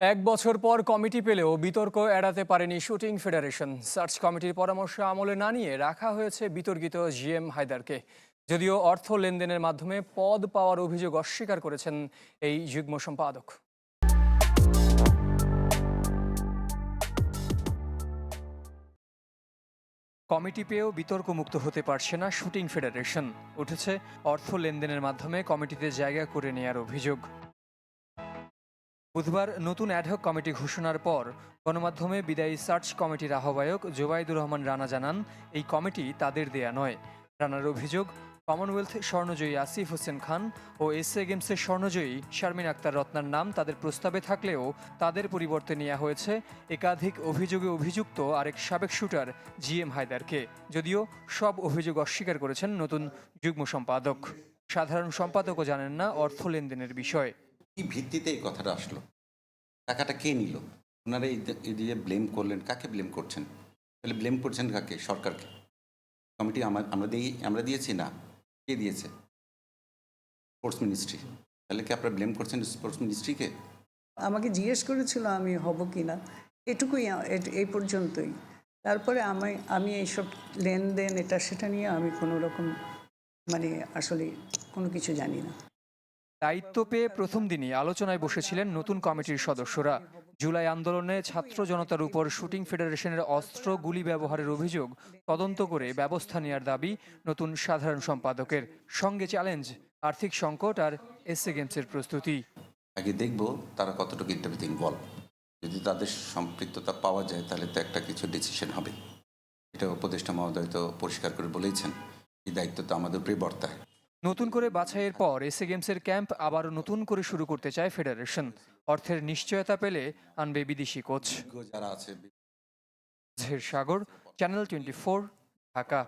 এক বছর পর কমিটি পেলেও বিতর্ক এড়াতে পারেনি শুটিং ফেডারেশন। সার্চ কমিটির পরামর্শ আমলে না নিয়ে রাখা হয়েছে বিতর্কিত জিএম হায়দারকে। যদিও অর্থ লেনদেনের মাধ্যমে পদ পাওয়ার অভিযোগ অস্বীকার করেছেন এই যুগ্ম সম্পাদক। কমিটি পেয়েও বিতর্কমুক্ত হতে পারছে না শুটিং ফেডারেশন। উঠেছে অর্থ লেনদেনের মাধ্যমে কমিটিতে জায়গা করে নেয়ার অভিযোগ। বুধবার নতুন অ্যাডহক কমিটি ঘোষণার পর গণমাধ্যমে বিদায়ী সার্চ কমিটির আহ্বায়ক জোবাইদুর রহমান রানা জানান, এই কমিটি তাদের দেয়া নয়। রানার অভিযোগ কমনওয়েলথ স্বর্ণজয়ী আসিফ হোসেন খান ও এসএ গেমসের স্বর্ণজয়ী শারমিন আক্তার রত্নার নাম তাদের প্রস্তাবে থাকলেও তাদের পরিবর্তে নেওয়া হয়েছে একাধিক অভিযোগে অভিযুক্ত আরেক সাবেক শুটার জি এম হায়দারকে। যদিও সব অভিযোগ অস্বীকার করেছেন নতুন যুগ্ম সম্পাদক। সাধারণ সম্পাদকও জানেন না অর্থ লেনদেনের বিষয়। কি ভিত্তিতে এই কথাটা আসলো? টাকাটা কে নিল? ওনারা এই যে- ব্লেম করলেন, কাকে ব্লেম করছেন? তাহলে ব্লেম করছেন কাকে? সরকারকে। কমিটি আমার, আমরা দিই, আমরা দিয়েছি না। কে দিয়েছে? স্পোর্টস মিনিস্ট্রি তাহলে কি আপনারা ব্লেম করছেন স্পোর্টস মিনিস্ট্রিকে আমাকে জিজ্ঞেস করেছিল আমি হব কি না এটুকুই এই পর্যন্তই। তারপরে আমি আমি এইসব লেনদেন, এটা, সেটা নিয়ে আমি কোনো রকম মানে আসলে কোনো কিছু জানি না। দায়িত্ব পেয়ে প্রথম দিনই আলোচনায় বসেছিলেন নতুন কমিটির সদস্যরা। জুলাই আন্দোলনে ছাত্র জনতার উপর শুটিং ফেডারেশনের অস্ত্র গুলি ব্যবহারের অভিযোগ তদন্ত করে ব্যবস্থা নেওয়ার দাবি নতুন সাধারণ সম্পাদকের। সঙ্গে চ্যালেঞ্জ, আর্থিক সংকট আর এসএ গেমসের প্রস্তুতি। আগে দেখব তারা কতটুকু ইন্টারভিউতে ইনভলভ যদি তাদের সম্পৃক্ততা পাওয়া যায় তাহলে তো একটা কিছু ডিসিশন হবে। এটা উপদেষ্টা মহোদয় তো পরিষ্কার করে বলেছেন। এই দায়িত্ব তো আমাদের উপরেই বর্তায়। নতুন করে বাছাইয়ের পর এসএ গেমসের ক্যাম্প আবারও নতুন করে শুরু করতে চায় ফেডারেশন। অর্থের নিশ্চয়তা পেলে আনবে বিদেশি কোচ। যারা আছে সাগর চ্যানেল টোয়েন্টি ঢাকা।